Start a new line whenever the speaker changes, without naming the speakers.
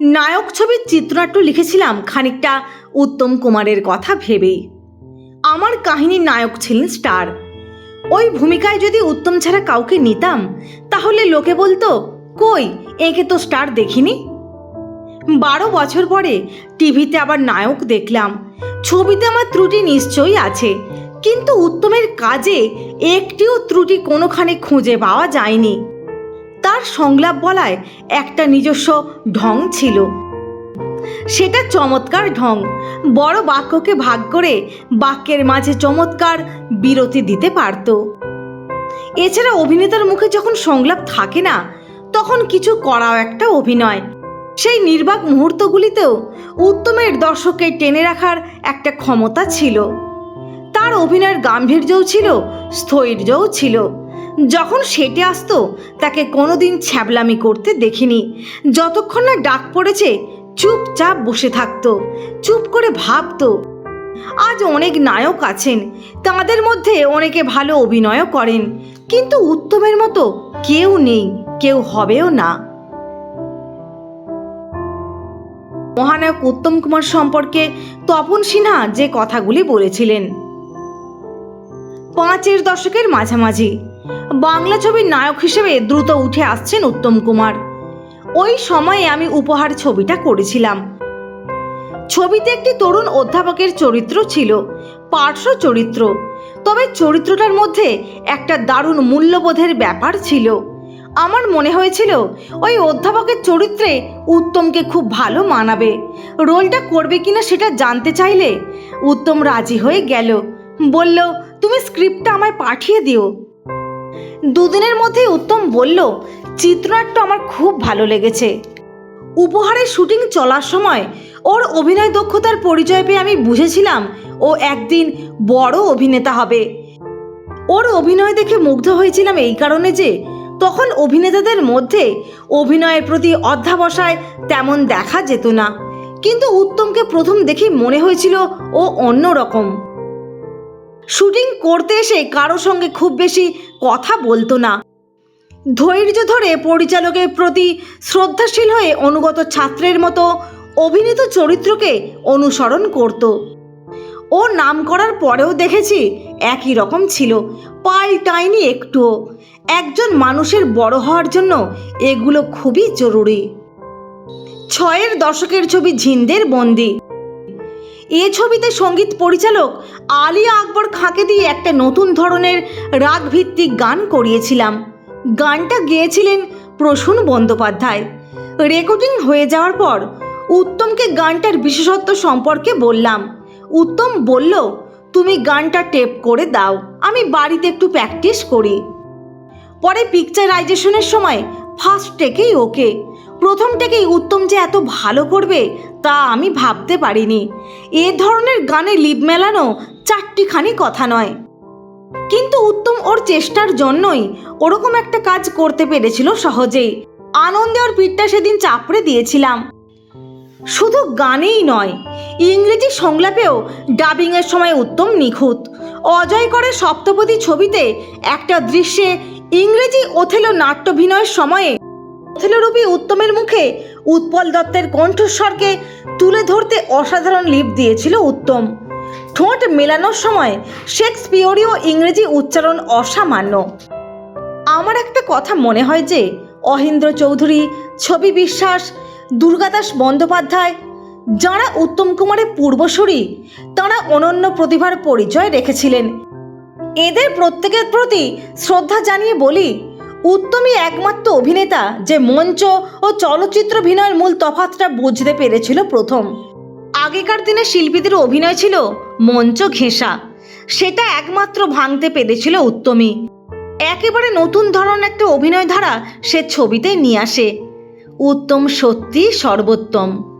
নায়ক ছবির চিত্রনাট্য লিখেছিলাম খানিকটা উত্তম কুমারের কথা ভেবেই। আমার কাহিনীর নায়ক ছিলেন স্টার। ওই ভূমিকায় যদি উত্তম ছাড়া কাউকে নিতাম, তাহলে লোকে বলতো, কই, একে তো স্টার দেখিনি? বারো বছর পরে টিভিতে আবার নায়ক দেখলাম। ছবিতে আমার ত্রুটি নিশ্চয়ই আছে, কিন্তু উত্তমের কাজে একটিও ত্রুটি কোনোখানে খুঁজে পাওয়া যায়নি। তার সংলাপ বলায় একটা নিজস্ব ঢং ছিল। সেটা চমৎকার ঢং। বড় বাক্যকে ভাগ করে বাক্যের মাঝে চমৎকার বিরতি দিতে পারত। এছাড়া অভিনেতার মুখে যখন সংলাপ থাকে না, তখন কিছু করাও একটা অভিনয়। সেই নির্বাক মুহূর্তগুলিতেও উত্তমের দর্শককে টেনে রাখার একটা ক্ষমতা ছিল। তার অভিনয়ের গাম্ভীর্যও ছিল, স্থৈর্যও ছিল। যখন সেটে আসতো, তাকে কোনোদিন ছ্যাবলামি করতে দেখিনি। যতক্ষণ না ডাক পড়েছে, চুপচাপ বসে থাকতো, চুপ করে ভাবতো। আজ অনেক নায়ক আছেন, তাদের মধ্যে অনেকে ভালো অভিনয়ও করেন, কিন্তু উত্তমের মতো কেউ নেই, কেউ হবেও না। মহানায়ক উত্তম কুমার সম্পর্কে তপন সিনহা যে কথাগুলি বলেছিলেন। পাঁচের দশকের মাঝামাঝি। বাংলা ছবির নায়ক হিসেবে দ্রুত উঠে আসছেন উত্তম কুমার। ওই সময়ে আমি উপহার ছবিটা করেছিলাম। ছবিতে একটি তরুণ অধ্যাপকের চরিত্র ছিল, পার্শ্ব চরিত্র। তবে চরিত্রটার মধ্যে একটা দারুণ মূল্যবোধের ব্যাপার ছিল। আমার মনে হয়েছিল, ওই অধ্যাপকের চরিত্রে উত্তমকে খুব ভালো মানাবে। রোলটা করবে কিনা সেটা জানতে চাইলে উত্তম রাজি হয়ে গেল। বলল তুমি স্ক্রিপ্টটা আমায় পাঠিয়ে দিও। দুদিনের মধ্যে উত্তম বলল, চিত্রনাট্য আমার খুব ভালো লেগেছে। উপহারের শুটিং চলার সময় ওর অভিনয় দক্ষতার পরিচয় পেয়ে আমি বুঝেছিলাম ও একদিন বড় অভিনেতা হবে। ওর অভিনয় দেখে মুগ্ধ হয়েছিলাম এই কারণে যে তখন অভিনেতাদের মধ্যে অভিনয়ের প্রতি অধ্যাবসায় তেমন দেখা যেত না। কিন্তু উত্তমকে প্রথম দেখে মনে হয়েছিল ও অন্যরকম। শুটিং করতে এসে কারও সঙ্গে খুব বেশি কথা বলতো না। ধৈর্য ধরে পরিচালকের প্রতি শ্রদ্ধাশীল হয়ে অনুগত ছাত্রের মতো অভিনীত চরিত্রকে অনুসরণ করত। ও নাম করার পরেও দেখেছি একই রকম ছিল পাল্টায়নি একটুও। একজন মানুষের বড় হওয়ার জন্য এগুলো খুবই জরুরি। ছয়ের দশকের ছবি ঝিন্দের বন্দি। এ ছবিতে সংগীত পরিচালক আলিয়া আকবর খাঁকে দিয়ে একটা নতুন ধরনের রাগভিত্তিক গান করিয়েছিলাম। গানটা গেয়েছিলেন প্রসূন বন্দ্যোপাধ্যায়। রেকর্ডিং হয়ে যাওয়ার পর উত্তমকে গানটার বিশেষত্ব সম্পর্কে বললাম, উত্তম বলল, তুমি গানটা টেপ করে দাও, আমি বাড়িতে একটু প্র্যাকটিস করি। পরে পিকচারাইজেশনের সময় ফার্স্ট টেকেই ওকে। প্রথম থেকেই উত্তম যে এত ভালো করবে, তা আমি ভাবতে পারিনি। এ ধরনের গানে লিপ মেলানো চারটিখানি কথা নয়। কিন্তু উত্তম ওর চেষ্টার জন্যই ওরকম একটা কাজ করতে পেরেছিল সহজেই। আনন্দে ওর পিঠটা সেদিন চাপড়ে দিয়েছিলাম। শুধু গানেই নয়, ইংরেজি সংলাপেও ডাবিংয়ের সময় উত্তম নিখুঁত। অজয় করে সপ্তপদী ছবিতে একটা দৃশ্যে ইংরেজি ওথেলো নাট্যভিনয়ের সময়ে ওথেলোরূপী উত্তমের মুখে। উৎপল দত্তের কণ্ঠস্বরকে তুলে ধরতে অসাধারণ লিপ দিয়েছিল উত্তম। ঠোঁট মেলানোর সময় শেক্সপিয়রীয় ইংরেজি উচ্চারণ অসামান্য। আমার একটা কথা মনে হয় যে, অহিন্দ্র চৌধুরী, ছবি বিশ্বাস, দুর্গাদাস বন্দ্যোপাধ্যায়, যারা উত্তম কুমারের পূর্বসূরি, তারা অনন্য প্রতিভার পরিচয় রেখেছিলেন। এদের প্রত্যেকের প্রতি শ্রদ্ধা জানিয়ে বলি উত্তমই একমাত্র অভিনেতা যে মঞ্চ ও চলচ্চিত্র অভিনয়ের মূল তফাতটা বুঝতে পেরেছিল প্রথম। আগেকার দিনে শিল্পীদের অভিনয় ছিল মঞ্চ ঘেঁষা। সেটা একমাত্র ভাঙতে পেরেছিল উত্তমী একেবারে নতুন ধরনের একটা অভিনয় ধারা সে ছবিতে নিয়ে আসে। উত্তম সত্যি সর্বোত্তম।